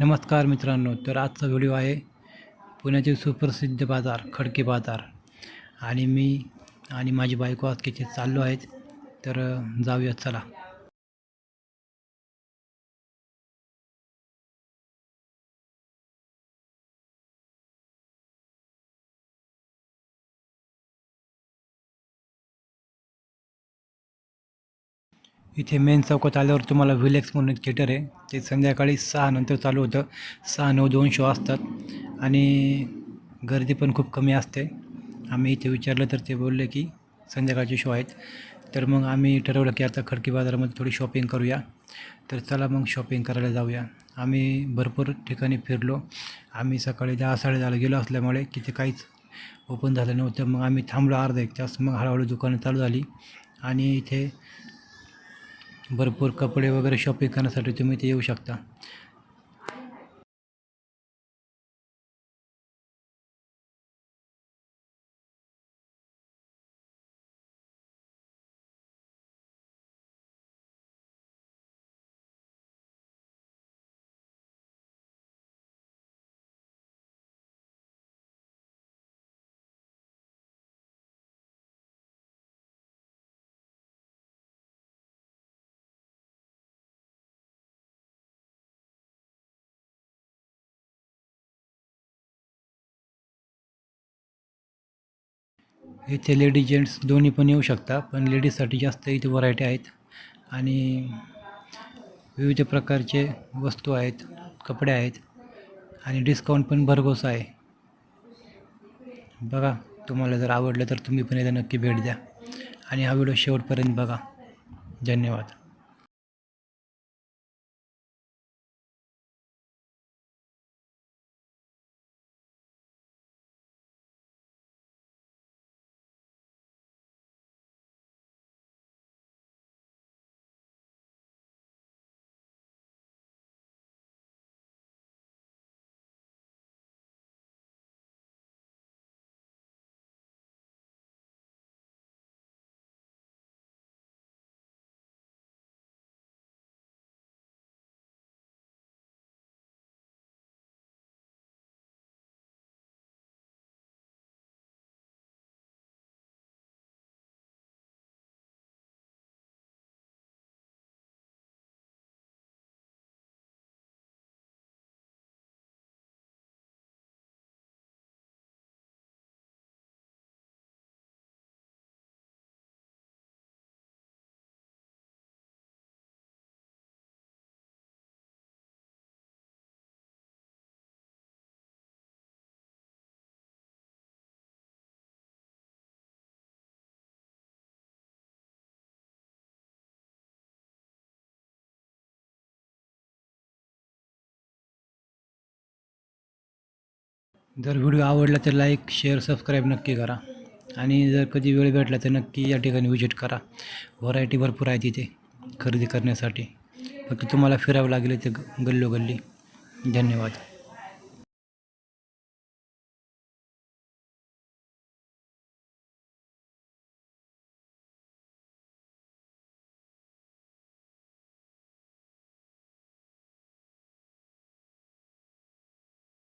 नमस्कार मित्रांनो तर आजचा व्हिडिओ आहे पुण्याचे सुप्रसिद्ध बाजार खडके बाजार. आणि मी आणि माझी बायको आज किती चाललो आहेत तर जाऊयात जाऊया चला. इथे मेन चौकात आल्यावर तुम्हाला विलेक्स म्हणून एक थिएटर आहे. ते संध्याकाळी सहा नंतर चालू होतं. सहा नऊ दोन शो असतात. आणि गर्दी पण खूप कमी असते. आम्ही इथे विचारलं तर ते बोलले की संध्याकाळचे शो आहेत. तर मग आम्ही ठरवलं की आता खडकी बाजारामध्ये थोडी शॉपिंग करूया. तर चला मग शॉपिंग करायला जाऊया. आम्ही भरपूर ठिकाणी फिरलो. आम्ही सकाळी दहा साडेदहाला गेलो असल्यामुळे तिथे काहीच ओपन झालं नव्हतं. मग आम्ही थांबलो अर्धा एक तास. मग हळूहळू दुकानं चालू झाली. आणि इथे भरपूर कपडे वगैरे शॉपिंग करण्यासाठी तुम्ही इथे येऊ शकता. इथे लेडीज जेंट्स दोन्ही पण येऊ शकता पण लेडीजसाठी जास्त इथे व्हरायटी आहेत. आणि विविध प्रकारचे वस्तू आहेत कपडे आहेत आणि डिस्काउंट पण भरघोस आहे. बघा तुम्हाला जर आवडलं तर तुम्ही पण इथं नक्की भेट द्या. आणि हा व्हिडिओ शेवटपर्यंत बघा. धन्यवाद. जर व्हिडिओ आवडला तर लाईक शेअर सबस्क्राईब नक्की करा. आणि जर कधी वेळ भेटला तर नक्की या ठिकाणी व्हिजिट करा. व्हरायटी भरपूर आहे तिथे खरेदी करण्यासाठी. फक्त तुम्हाला फिरावं लागेल इथे ग- गल्लोगल्ली. धन्यवाद.